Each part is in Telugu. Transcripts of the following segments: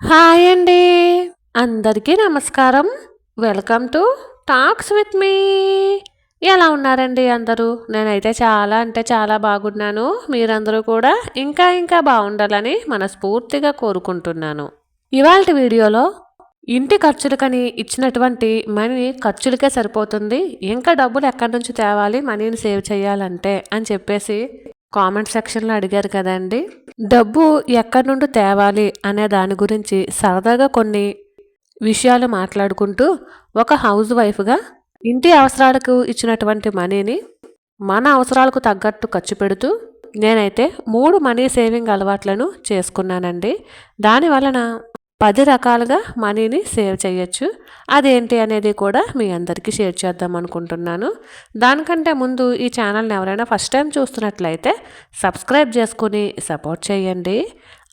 హాయ్ అండి. అందరికీ నమస్కారం. Welcome to talks with me. ఎలా ఉన్నారండి అందరూ? నేనైతే చాలా అంటే చాలా బాగున్నాను. మీరందరూ కూడా ఇంకా ఇంకా బాగుండాలని మనస్ఫూర్తిగా కోరుకుంటున్నాను. ఇవాళ వీడియోలో ఇంటి ఖర్చులకని ఇచ్చినటువంటి మనీ ఖర్చులకే సరిపోతుంది. ఇంకా డబ్బులు ఎక్కడి నుంచి తేవాలి? మనీని సేవ్ చేయాలంటే అని చెప్పేసి కామెంట్ సెక్షన్లో అడిగారు కదండి. డబ్బు ఎక్కడి నుండి తేవాలి అనే దాని గురించి సరదాగా కొన్ని విషయాలు మాట్లాడుకుంటూ ఒక హౌస్ వైఫ్గా ఇంటి అవసరాలకు ఇచ్చినటువంటి మనీని మన అవసరాలకు తగ్గట్టు ఖర్చు పెడుతూ నేనైతే మూడు మనీ సేవింగ్ అలవాట్లను చేసుకున్నానండి. దాని వలన పది రకాలుగా మనీని సేవ్ చేయొచ్చు. అదేంటి అనేది కూడా మీ అందరికీ షేర్ చేద్దాం అనుకుంటున్నాను. దానికంటే ముందు ఈ ఛానల్ని ఎవరైనా ఫస్ట్ టైం చూస్తున్నట్లయితే సబ్స్క్రైబ్ చేసుకుని సపోర్ట్ చేయండి.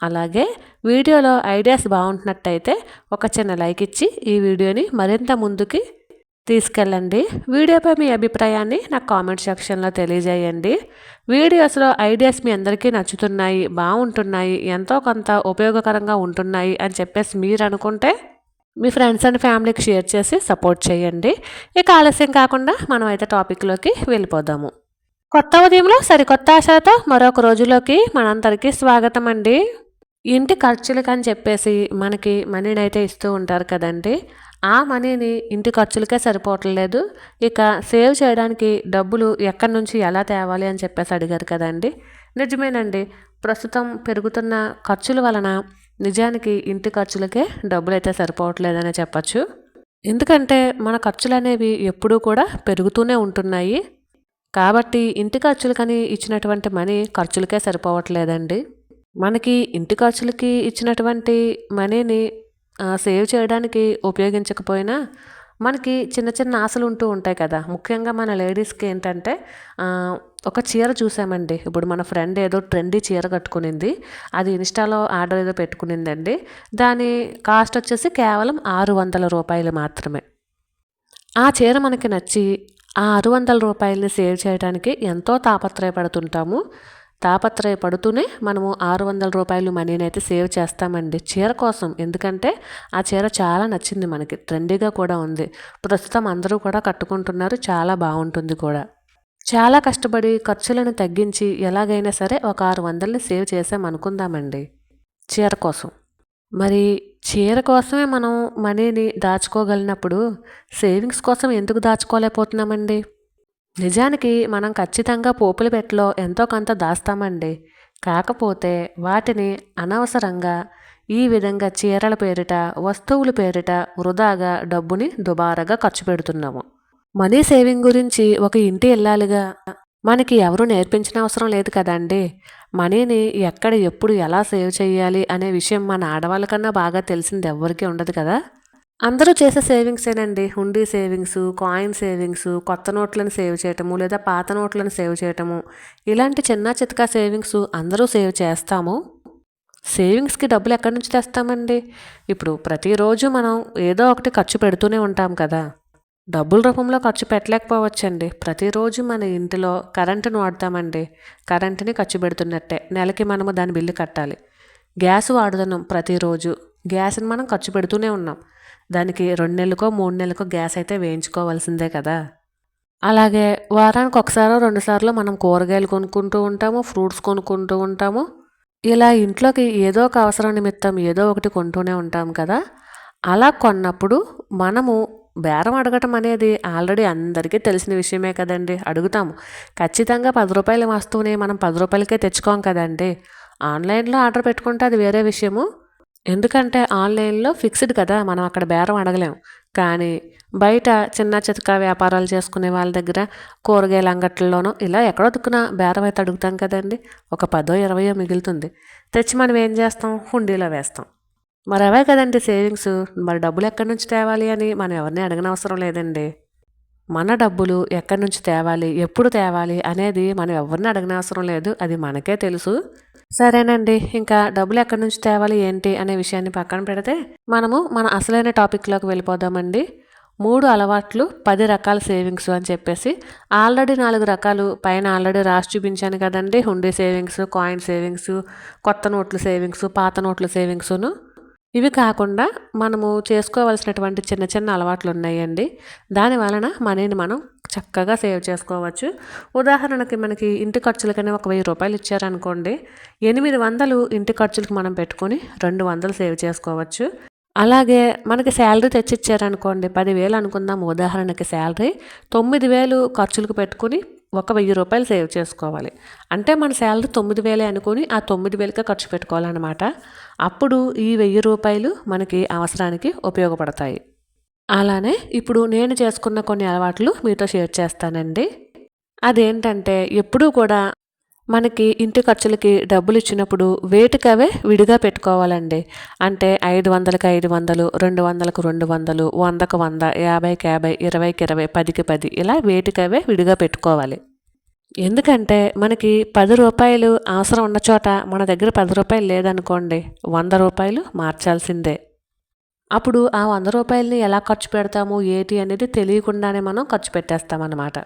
అలాగే వీడియోలో ఐడియాస్ బాగుంటున్నట్టయితే ఒక చిన్న లైక్ ఇచ్చి ఈ వీడియోని మరింత ముందుకి తీసుకెళ్ళండి. వీడియోపై మీ అభిప్రాయాన్ని నాకు కామెంట్ సెక్షన్లో తెలియజేయండి. వీడియోస్లో ఐడియాస్ మీ అందరికీ నచ్చుతున్నాయి బాగుంటున్నాయి ఎంతో కొంత ఉపయోగకరంగా ఉంటున్నాయి అని చెప్పేసి మీరు అనుకుంటే మీ ఫ్రెండ్స్ అండ్ ఫ్యామిలీకి షేర్ చేసి సపోర్ట్ చేయండి. ఇక ఆలస్యం కాకుండా మనం అయితే టాపిక్లోకి వెళ్ళిపోదాము. కొత్త ఉదయంలో సరికొత్త ఆశతో మరొక రోజులోకి మనందరికీ స్వాగతం అండి. ఇంటి ఖర్చులకు అని చెప్పేసి మనకి మనీని అయితే ఇస్తూ ఉంటారు కదండి. ఆ మనీని ఇంటి ఖర్చులకే సరిపోవట్లేదు. ఇక సేవ్ చేయడానికి డబ్బులు ఎక్కడి నుంచి ఎలా తేవాలి అని చెప్పేసి అడిగారు కదండి. నిజమేనండి. ప్రస్తుతం పెరుగుతున్న ఖర్చుల వలన నిజానికి ఇంటి ఖర్చులకే డబ్బులు అయితే సరిపోవట్లేదని చెప్పచ్చు. ఎందుకంటే మన ఖర్చులు అనేవి ఎప్పుడూ కూడా పెరుగుతూనే ఉంటున్నాయి. కాబట్టి ఇంటి ఖర్చులకని ఇచ్చినటువంటి మనీ ఖర్చులకే సరిపోవట్లేదండి. మనకి ఇంటి ఖర్చులకి ఇచ్చినటువంటి మనీని సేవ్ చేయడానికి ఉపయోగించకపోయినా మనకి చిన్న చిన్న ఆశలు ఉంటూ ఉంటాయి కదా. ముఖ్యంగా మన లేడీస్కి ఏంటంటే ఒక చీర చూసామండి. ఇప్పుడు మన ఫ్రెండ్ ఏదో ట్రెండీ చీర కట్టుకునింది. అది ఇన్స్టాలో ఆర్డర్ ఏదో పెట్టుకునిందండి. దాని కాస్ట్ వచ్చేసి కేవలం ఆరు వందల రూపాయలు మాత్రమే. ఆ చీర మనకి నచ్చి ఆ ఆరు వందల రూపాయలని సేవ్ చేయడానికి ఎంతో తాపత్రయపడుతుంటాము. తాపత్రయపడుతూనే మనము ఆరు వందల రూపాయలు మనీని అయితే సేవ్ చేస్తామండి. చీర కోసం. ఎందుకంటే ఆ చీర చాలా నచ్చింది మనకి. ట్రెండీగా కూడా ఉంది. ప్రస్తుతం అందరూ కూడా కట్టుకుంటున్నారు. చాలా బాగుంటుంది కూడా. చాలా కష్టపడి ఖర్చులను తగ్గించి ఎలాగైనా సరే ఒక ఆరు వందలని సేవ్ చేసామనుకుందామండి చీర కోసం. మరి చీర కోసమే మనం మనీని దాచుకోగలిగినప్పుడు సేవింగ్స్ కోసం ఎందుకు దాచుకోలేకపోతున్నామండి? నిజానికి మనం ఖచ్చితంగా పోపుల పెట్టలో ఎంతో కొంత దాస్తామండి. కాకపోతే వాటిని అనవసరంగా ఈ విధంగా చీరల పేరిట వస్తువుల పేరిట వృధాగా డబ్బుని దుబారగా ఖర్చు పెడుతున్నాము. మనీ సేవింగ్ గురించి ఒక ఇంటి వెళ్ళాలిగా మనకి ఎవరు నేర్పించిన అవసరం లేదు కదండి. మనీని ఎక్కడ ఎప్పుడు ఎలా సేవ్ చేయాలి అనే విషయం మన ఆడవాళ్ళకన్నా బాగా తెలిసింది ఎవ్వరికీ ఉండదు కదా. అందరూ చేసే సేవింగ్సేనండి హుండీ సేవింగ్స్ కాయిన్ సేవింగ్స్ కొత్త నోట్లను సేవ్ చేయటము లేదా పాత నోట్లను సేవ్ చేయటము. ఇలాంటి చిన్న చితకా సేవింగ్స్ అందరూ సేవ్ చేస్తాము. సేవింగ్స్కి డబ్బులు ఎక్కడి నుంచి తెస్తామండి? ఇప్పుడు ప్రతిరోజు మనం ఏదో ఒకటి ఖర్చు పెడుతూనే ఉంటాం కదా. డబ్బుల రూపంలో ఖర్చు పెట్టలేకపోవచ్చండి. ప్రతిరోజు మన ఇంటిలో కరెంటును వాడతామండి. కరెంటుని ఖర్చు పెడుతున్నట్టే. నెలకి మనము దాని బిల్లు కట్టాలి. గ్యాస్ వాడుతున్నాం ప్రతిరోజు. గ్యాస్ని మనం ఖర్చు పెడుతూనే ఉన్నాం. దానికి రెండు నెలలకో మూడు నెలలకో గ్యాస్ అయితే వేయించుకోవాల్సిందే కదా. అలాగే వారానికి ఒకసారో రెండుసార్లు మనం కూరగాయలు కొనుక్కుంటూ ఉంటాము ఫ్రూట్స్ కొనుక్కుంటూ ఉంటాము. ఇలా ఇంట్లోకి ఏదో ఒక అవసరం నిమిత్తం ఏదో ఒకటి కొంటూనే ఉంటాం కదా. అలా కొన్నప్పుడు మనము బేరం అడగటం అనేది ఆల్రెడీ అందరికీ తెలిసిన విషయమే కదండి. అడుగుతాము. ఖచ్చితంగా పది రూపాయల వస్తువుని మనం పది రూపాయలకే తెచ్చుకోం కదండి. ఆన్లైన్లో ఆర్డర్ పెట్టుకుంటే అది వేరే విషయము. ఎందుకంటే ఆన్లైన్లో ఫిక్స్డ్ కదా మనం అక్కడ బేరం అడగలేం. కానీ బయట చిన్న చితక వ్యాపారాలు చేసుకునే వాళ్ళ దగ్గర కూరగాయల అంగట్లలోనో ఇలా ఎక్కడో దుక్కున బేరం అయితే అడుగుతాం కదండి. ఒక పదో ఇరవయో మిగులుతుంది. తెచ్చి మనం ఏం చేస్తాం? హుండీలో వేస్తాం. మరి అవే కదండి సేవింగ్స్. మరి డబ్బులు ఎక్కడి నుంచి తేవాలి అని మనం ఎవరిని అడగనవసరం లేదండి. మన డబ్బులు ఎక్కడి నుంచి తేవాలి? ఎప్పుడు తేవాలి? అనేది మనం ఎవరిని అడగనవసరం లేదు. అది మనకే తెలుసు. సరేనండి ఇంకా డబ్బులు ఎక్కడి నుంచి తేవాలి ఏంటి అనే విషయాన్ని పక్కన పెడితే మనము మన అసలైన టాపిక్లోకి వెళ్ళిపోదామండి. మూడు అలవాట్లు పది రకాల సేవింగ్స్ అని చెప్పేసి ఆల్రెడీ నాలుగు రకాలు పైన ఆల్రెడీ రాసి చూపించాను కదండి హుండీ సేవింగ్స్ కాయిన్ సేవింగ్స్ కొత్త నోట్ల సేవింగ్స్ పాత నోట్ల సేవింగ్స్ను. ఇవి కాకుండా మనము చేసుకోవాల్సినటువంటి చిన్న చిన్న అలవాట్లు ఉన్నాయండి. దాని వలన మనీని మనం చక్కగా సేవ్ చేసుకోవచ్చు. ఉదాహరణకి మనకి ఇంటి ఖర్చులకనే ఒక వెయ్యి రూపాయలు ఇచ్చారనుకోండి. ఎనిమిది వందలు ఇంటి ఖర్చులకు మనం పెట్టుకొని రెండు వందలు సేవ్ చేసుకోవచ్చు. అలాగే మనకి శాలరీ తెచ్చిచ్చారనుకోండి పదివేలు అనుకుందాం ఉదాహరణకి శాలరీ. తొమ్మిది వేలు ఖర్చులకు పెట్టుకుని ఒక వెయ్యి రూపాయలు సేవ్ చేసుకోవాలి. అంటే మన శాలరీ తొమ్మిది వేలే అనుకుని ఆ తొమ్మిది వేలకే ఖర్చు పెట్టుకోవాలన్నమాట. అప్పుడు ఈ వెయ్యి రూపాయలు మనకి అవసరానికి ఉపయోగపడతాయి. అలానే ఇప్పుడు నేను చేసుకున్న కొన్ని అలవాట్లు మీతో షేర్ చేస్తానండి. అదేంటంటే ఎప్పుడూ కూడా మనకి ఇంటి ఖర్చులకి డబ్బులు ఇచ్చినప్పుడు వేటికవే విడిగా పెట్టుకోవాలండి. అంటే ఐదు వందలకి ఐదు వందలు రెండు వందలకు రెండు వందలు వందకు వంద యాభైకి యాభై ఇరవైకి ఇరవై పదికి పది ఇలా వేటికవే విడిగా పెట్టుకోవాలి. ఎందుకంటే మనకి పది రూపాయలు అవసరం ఉన్న చోట మన దగ్గర పది రూపాయలు లేదనుకోండి వంద రూపాయలు మార్చాల్సిందే. అప్పుడు ఆ వంద రూపాయలని ఎలా ఖర్చు పెడతాము ఏంటి అనేది తెలియకుండానే మనం ఖర్చు పెట్టేస్తామన్నమాట.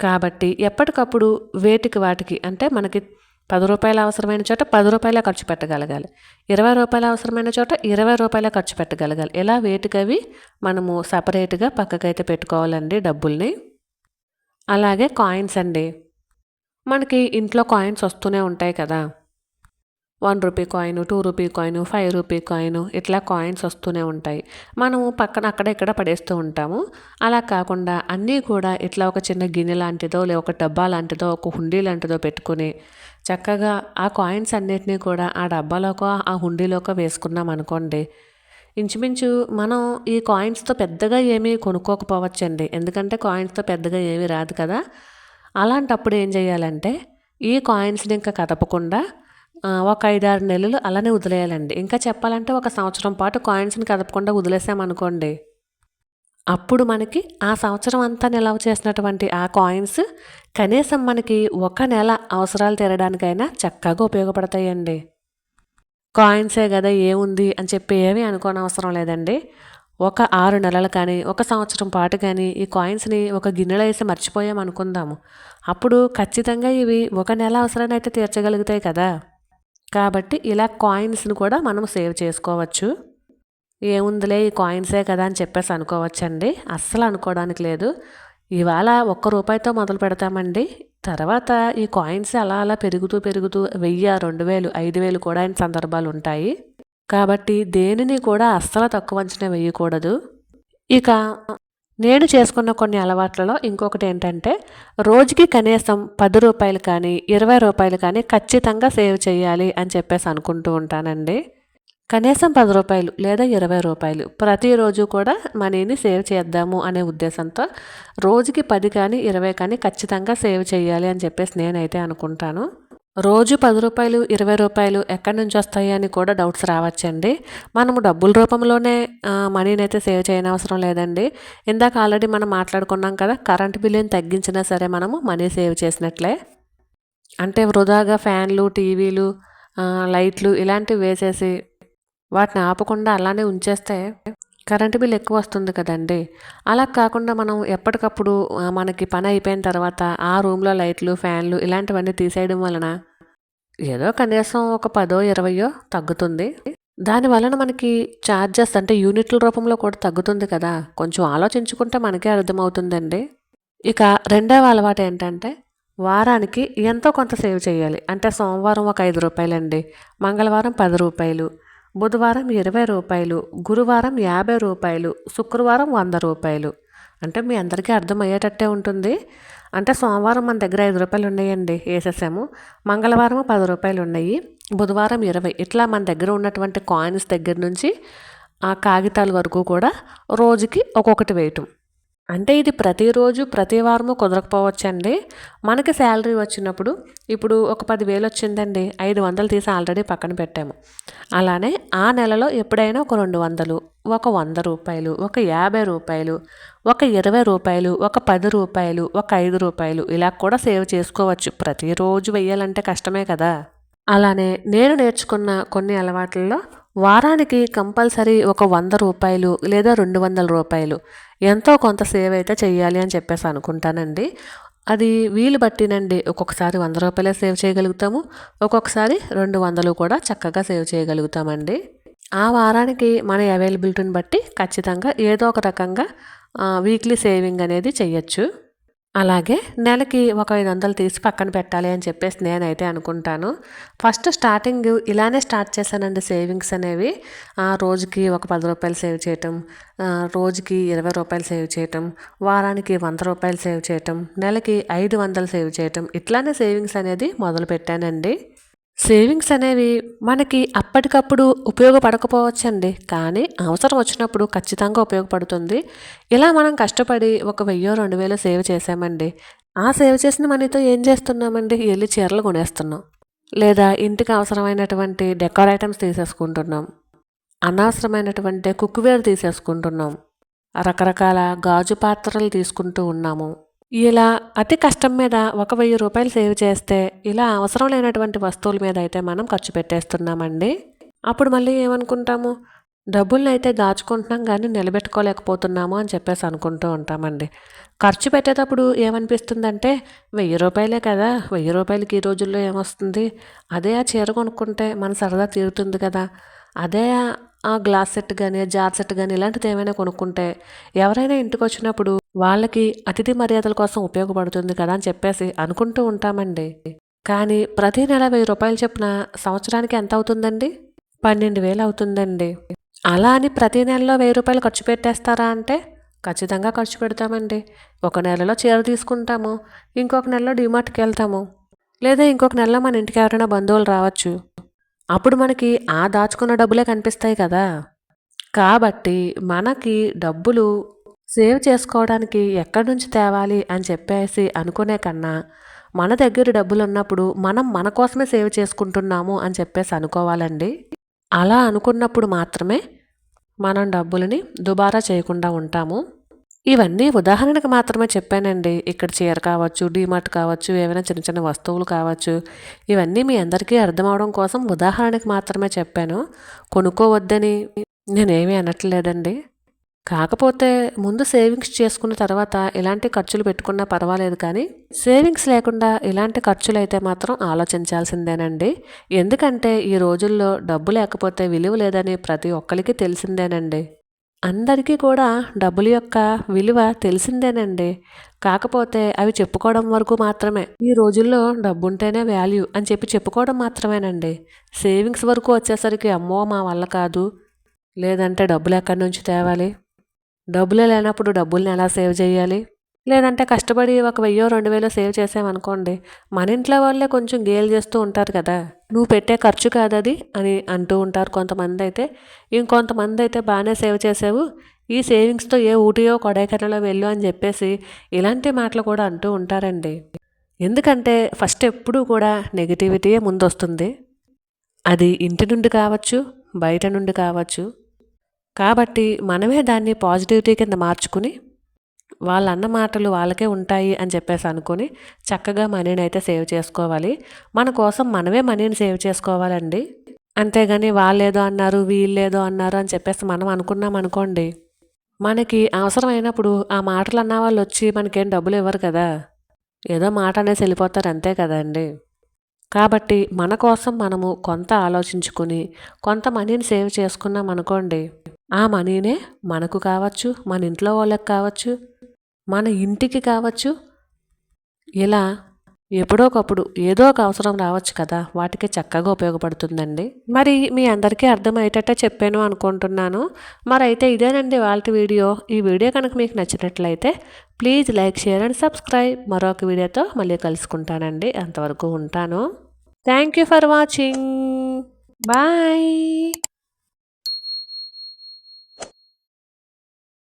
కాబట్టి ఎప్పటికప్పుడు వేటికి వాటికి అంటే మనకి పది రూపాయలు అవసరమైన చోట పది రూపాయల ఖర్చు పెట్టగలగాలి. ఇరవై రూపాయలు అవసరమైన చోట ఇరవై రూపాయల ఖర్చు పెట్టగలగాలి. ఇలా వేటికవి మనము సపరేట్గా పక్కకైతే పెట్టుకోవాలండి డబ్బుల్ని. అలాగే కాయిన్స్ అండి. మనకి ఇంట్లో కాయిన్స్ వస్తూనే ఉంటాయి కదా. One rupee coin two rupee coin five rupee coin ఇట్లా కాయిన్స్ వస్తూనే ఉంటాయి. మనము పక్కన అక్కడ ఇక్కడ పడేస్తూ ఉంటాము. అలా కాకుండా అన్నీ కూడా ఇట్లా ఒక చిన్న గిన్నె లాంటిదో లేదా ఒక డబ్బా లాంటిదో ఒక హుండీ లాంటిదో పెట్టుకుని చక్కగా ఆ కాయిన్స్ అన్నిటినీ కూడా ఆ డబ్బాలోకో ఆ హుండీలోకో వేసుకున్నాం అనుకోండి. ఇంచుమించు మనం ఈ కాయిన్స్తో పెద్దగా ఏమీ కొనుక్కోకపోవచ్చండి. ఎందుకంటే కాయిన్స్తో పెద్దగా ఏమీ రాదు కదా. అలాంటప్పుడు ఏం చేయాలంటే ఈ కాయిన్స్ని ఇంకా కదపకుండా ఒక ఐదారు నెలలు అలానే వదిలేయాలండి. ఇంకా చెప్పాలంటే ఒక సంవత్సరం పాటు కాయిన్స్ని కదపకుండా వదిలేసామనుకోండి అప్పుడు మనకి ఆ సంవత్సరం అంతా నిల్వ చేసినటువంటి ఆ కాయిన్స్ కనీసం మనకి ఒక నెల అవసరాలు తీరడానికైనా చక్కగా ఉపయోగపడతాయండి. కాయిన్సే కదా ఏముంది అని చెప్పి ఏమీ అనుకోనవసరం లేదండి. ఒక ఆరు నెలలు కానీ ఒక సంవత్సరం పాటు కానీ ఈ కాయిన్స్ని ఒక గిన్నెలో వేసి మర్చిపోయాం అనుకుందాము అప్పుడు ఖచ్చితంగా ఇవి ఒక నెల అవసరాన్ని అయితే తీర్చగలుగుతాయి కదా. కాబట్టి ఇలా కాయిన్స్ని కూడా మనం సేవ్ చేసుకోవచ్చు. ఏముందిలే ఈ కాయిన్సే కదా అని చెప్పేసి అనుకోవచ్చండి. అస్సలు అనుకోవడానికి లేదు. ఇవాళ ఒక్క రూపాయితో మొదలు పెడతామండి. తర్వాత ఈ కాయిన్స్ అలా అలా పెరుగుతూ పెరుగుతూ వెయ్యి రెండు వేలు ఐదు వేలు కూడా అయిన సందర్భాలు ఉంటాయి. కాబట్టి దేనిని కూడా అస్సలు తక్కువ అంచనా వేయకూడదు. ఇక నేను చేసుకున్న కొన్ని అలవాట్లలో ఇంకొకటి ఏంటంటే రోజుకి కనీసం పది రూపాయలు కానీ ఇరవై రూపాయలు కానీ ఖచ్చితంగా సేవ్ చేయాలి అని చెప్పేసి అనుకుంటూ ఉంటానండి. కనీసం పది రూపాయలు లేదా ఇరవై రూపాయలు ప్రతిరోజు కూడా మనీని సేవ్ చేద్దాము అనే ఉద్దేశంతో రోజుకి పది కానీ ఇరవై కానీ ఖచ్చితంగా సేవ్ చేయాలి అని చెప్పేసి నేనైతే అనుకుంటాను. రోజు పది రూపాయలు ఇరవై రూపాయలు ఎక్కడి నుంచి వస్తాయి అని కూడా డౌట్స్ రావచ్చండి. మనము డబ్బుల రూపంలోనే మనీని అయితే సేవ్ చేయనవసరం లేదండి. ఇందాక ఆల్రెడీ మనం మాట్లాడుకున్నాం కదా కరెంట్ బిల్లుని తగ్గించినా సరే మనము మనీ సేవ్ చేసినట్లే. అంటే వృధాగా ఫ్యాన్లు టీవీలు లైట్లు ఇలాంటివి వేసేసి వాటిని ఆపకుండా అలానే ఉంచేస్తే కరెంటు బిల్ ఎక్కువ వస్తుంది కదండి. అలా కాకుండా మనం ఎప్పటికప్పుడు మనకి పని అయిపోయిన తర్వాత ఆ రూమ్లో లైట్లు ఫ్యాన్లు ఇలాంటివన్నీ తీసేయడం వలన ఏదో కనీసం ఒక పదో ఇరవయో తగ్గుతుంది. దాని వలన మనకి ఛార్జెస్ అంటే యూనిట్ల రూపంలో కూడా తగ్గుతుంది కదా. కొంచెం ఆలోచించుకుంటే మనకే అర్థమవుతుందండి. ఇక రెండవ అలవాటు ఏంటంటే వారానికి ఎంతో కొంత సేవ్ చేయాలి. అంటే సోమవారం ఒక ఐదు రూపాయలండి. మంగళవారం పది రూపాయలు. బుధవారం ఇరవై రూపాయలు గురువారం యాభై రూపాయలు శుక్రవారం వంద రూపాయలు. అంటే మీ అందరికీ అర్థమయ్యేటట్టే ఉంటుంది. అంటే సోమవారం మన దగ్గర ఐదు రూపాయలు ఉన్నాయండి వేసేసాము మంగళవారం పది రూపాయలు ఉన్నాయి. బుధవారం ఇరవై. ఇట్లా మన దగ్గర ఉన్నటువంటి కాయిన్స్ దగ్గర నుంచి ఆ కాగితాల వరకు కూడా రోజుకి ఒక్కొక్కటి వేయటం. అంటే ఇది ప్రతిరోజు ప్రతి వారము కుదరకపోవచ్చండి. మనకి శాలరీ వచ్చినప్పుడు ఇప్పుడు ఒక పదివేలు వచ్చిందండి ఐదు వందలు తీసి ఆల్రెడీ పక్కన పెట్టాము. అలానే ఆ నెలలో ఎప్పుడైనా ఒక రెండు వందలు ఒక వంద రూపాయలు ఒక యాభై రూపాయలు ఒక ఇరవై రూపాయలు ఒక పది రూపాయలు ఒక ఐదు రూపాయలు ఇలా కూడా సేవ్ చేసుకోవచ్చు. ప్రతిరోజు వెయ్యాలంటే కష్టమే కదా. అలానే నేను నేర్చుకున్న కొన్ని అలవాట్లలో వారానికి కంపల్సరీ ఒక వంద రూపాయలు లేదా రెండు వందల రూపాయలు. ఎంతో కొంత సేవ్ అయితే చేయాలి అని చెప్పేసి అనుకుంటానండి. అది వీలు బట్టినండి ఒక్కొక్కసారి వంద రూపాయలే సేవ్ చేయగలుగుతాము. ఒక్కొక్కసారి రెండు వందలు కూడా చక్కగా సేవ్ చేయగలుగుతామండి. ఆ వారానికి మన అవైలబిలిటీని బట్టి ఖచ్చితంగా ఏదో ఒక రకంగా వీక్లీ సేవింగ్ అనేది చేయొచ్చు అలాగే నెలకి ఒక ఐదు వందలు తీసి పక్కన పెట్టాలి అని చెప్పేసి నేనైతే అనుకుంటాను. ఫస్ట్ స్టార్టింగ్ ఇలానే స్టార్ట్ చేశానండి సేవింగ్స్ అనేవి. రోజుకి ఒక పది రూపాయలు సేవ్ చేయటం రోజుకి ఇరవై రూపాయలు సేవ్ చేయటం వారానికి వంద రూపాయలు సేవ్ చేయటం నెలకి ఐదు వందలు సేవ్ చేయటం ఇట్లానే సేవింగ్స్ అనేది మొదలు పెట్టానండి సేవింగ్స్ అనేవి మనకి అప్పటికప్పుడు ఉపయోగపడకపోవచ్చండి. కానీ అవసరం వచ్చినప్పుడు ఖచ్చితంగా ఉపయోగపడుతుంది. ఇలా మనం కష్టపడి ఒక వెయ్యో రెండు వేలు సేవ్ చేసామండి ఆ సేవ్ చేసిన మనీతో ఏం చేస్తున్నామండి? వెళ్ళి చీరలు కొనేస్తున్నాం. లేదా ఇంటికి అవసరమైనటువంటి డెకోర్ ఐటమ్స్ తీసేసుకుంటున్నాం. అనవసరమైనటువంటి కుక్వేర్ తీసేసుకుంటున్నాం. రకరకాల గాజు పాత్రలు తీసుకుంటూ ఉన్నాము. ఇలా అతి కష్టం మీద ఒక వెయ్యి రూపాయలు సేవ్ చేస్తే ఇలా అవసరం లేనటువంటి వస్తువుల మీద అయితే మనం ఖర్చు పెట్టేస్తున్నామండి. అప్పుడు మళ్ళీ ఏమనుకుంటాము? డబ్బుల్ని అయితే దాచుకుంటున్నాం కానీ నిలబెట్టుకోలేకపోతున్నాము అని చెప్పేసి అనుకుంటూ ఉంటామండి. ఖర్చు పెట్టేటప్పుడు ఏమనిపిస్తుందంటే వెయ్యి రూపాయలే కదా వెయ్యి రూపాయలకి ఈ రోజుల్లో ఏమొస్తుంది? అదే ఆ చీర కొనుక్కుంటే మన సరదా తీరుతుంది కదా. అదే ఆ గ్లాస్ సెట్ కానీ జార్ సెట్ కానీ ఇలాంటిది ఏమైనా కొనుక్కుంటే ఎవరైనా ఇంటికి వచ్చినప్పుడు వాళ్ళకి అతిథి మర్యాదల కోసం ఉపయోగపడుతుంది కదా అని చెప్పేసి అనుకుంటూ ఉంటామండి. కానీ ప్రతి నెల వెయ్యి రూపాయలు చెప్పిన సంవత్సరానికి ఎంత అవుతుందండి? పన్నెండు వేలు అవుతుందండి. అలా అని ప్రతి నెలలో వెయ్యి రూపాయలు ఖర్చు పెట్టేస్తారా అంటే? ఖచ్చితంగా ఖర్చు పెడతామండి. ఒక నెలలో చీర తీసుకుంటాము ఇంకొక నెలలో డిమార్ట్కి వెళ్తాము లేదా ఇంకొక నెలలో మన ఇంటికి ఎవరైనా బంధువులు రావచ్చు. అప్పుడు మనకి ఆ దాచుకున్న డబ్బులే కనిపిస్తాయి కదా. కాబట్టి మనకి డబ్బులు సేవ్ చేసుకోవడానికి ఎక్కడి నుంచి తేవాలి అని చెప్పేసి అనుకునే కన్నా మన దగ్గర డబ్బులు ఉన్నప్పుడు మనం మన కోసమే సేవ్ చేసుకుంటున్నాము అని చెప్పేసి అనుకోవాలండి. అలా అనుకున్నప్పుడు మాత్రమే మనం డబ్బులని దుబారా చేయకుండా ఉంటాము. ఇవన్నీ ఉదాహరణకు మాత్రమే చెప్పానండి. ఇక్కడ చీర కావచ్చు డీమార్ట్ కావచ్చు ఏమైనా చిన్న చిన్న వస్తువులు కావచ్చు. ఇవన్నీ మీ అందరికీ అర్థం అవడం కోసం ఉదాహరణకు మాత్రమే చెప్పాను. కొనుక్కోవద్దని నేనేమీ అనట్లేదండి. కాకపోతే ముందు సేవింగ్స్ చేసుకున్న తర్వాత ఇలాంటి ఖర్చులు పెట్టుకున్నా పర్వాలేదు కానీ సేవింగ్స్ లేకుండా ఇలాంటి ఖర్చులు అయితే మాత్రం ఆలోచించాల్సిందేనండి. ఎందుకంటే ఈ రోజుల్లో డబ్బు లేకపోతే విలువ లేదని ప్రతి ఒక్కరికి తెలిసిందేనండి. అందరికీ కూడా డబ్బుల యొక్క విలువ తెలిసిందేనండి. కాకపోతే అవి చెప్పుకోవడం వరకు మాత్రమే. ఈ రోజుల్లో డబ్బు ఉంటేనే వాల్యూ అని చెప్పి చెప్పుకోవడం మాత్రమేనండి. సేవింగ్స్ వరకు వచ్చేసరికి అమ్మో మా వల్ల కాదు. లేదంటే డబ్బులు ఎక్కడి నుంచి తేవాలి? డబ్బులు లేనప్పుడు డబ్బుల్ని ఎలా సేవ్ చేయాలి? లేదంటే కష్టపడి ఒక వెయ్యో రెండు వేలో సేవ్ చేసామనుకోండి మన ఇంట్లో వాళ్ళే కొంచెం గేలు చేస్తూ ఉంటారు కదా. నువ్వు పెట్టే ఖర్చు కాదది అని అంటూ ఉంటారు కొంతమంది అయితే. ఇంకొంతమంది అయితే బాగానే సేవ్ చేసావు ఈ సేవింగ్స్తో ఏ ఊటియో కొడైకెనలో వెళ్ళు అని చెప్పేసి ఇలాంటి మాటలు కూడా అంటూ ఉంటారండి. ఎందుకంటే ఫస్ట్ ఎప్పుడూ కూడా నెగిటివిటీయే ముందొస్తుంది. అది ఇంటి నుండి కావచ్చు బయట నుండి కావచ్చు కాబట్టి మనమే దాన్ని పాజిటివిటీ కింద మార్చుకుని వాళ్ళ అన్న మాటలు వాళ్ళకే ఉంటాయి అని చెప్పేసి అనుకుని చక్కగా మనీని అయితే సేవ్ చేసుకోవాలి. మన కోసం మనమే మనీని సేవ్ చేసుకోవాలండి. అంతేగాని వాళ్ళేదో అన్నారు వీళ్ళేదో అన్నారు అని చెప్పేసి మనం అనుకున్నాం అనుకోండి మనకి అవసరమైనప్పుడు ఆ మాటలు అన్న వాళ్ళు వచ్చి మనకేం డబ్బులు ఇవ్వరు కదా. ఏదో మాట అనేసి వెళ్ళిపోతారు అంతే కదండి. కాబట్టి మన కోసం మనము కొంత ఆలోచించుకుని కొంత మనీని సేవ్ చేసుకున్నాం అనుకోండి ఆ మనీనే మనకు కావచ్చు మన ఇంట్లో వాళ్ళకి కావచ్చు మన ఇంటికి కావచ్చు ఇలా ఎప్పుడో ఒకప్పుడు ఏదో ఒక అవసరం రావచ్చు కదా వాటికి చక్కగా ఉపయోగపడుతుందండి. మరి మీ అందరికీ అర్థమయ్యేటట్టే చెప్పాను అనుకుంటున్నాను. మరి అయితే ఇదేనండి వాళ్ళ వీడియో. ఈ వీడియో కనుక మీకు నచ్చినట్లయితే please like share and subscribe. మరొక వీడియోతో మళ్ళీ కలుసుకుంటానండి. అంతవరకు ఉంటాను. Thank you for watching. Bye.